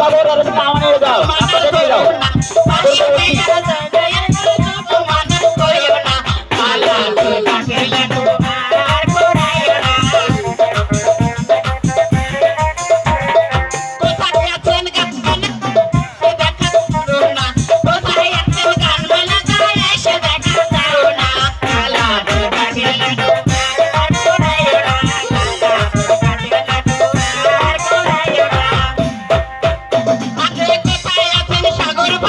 খবর দাও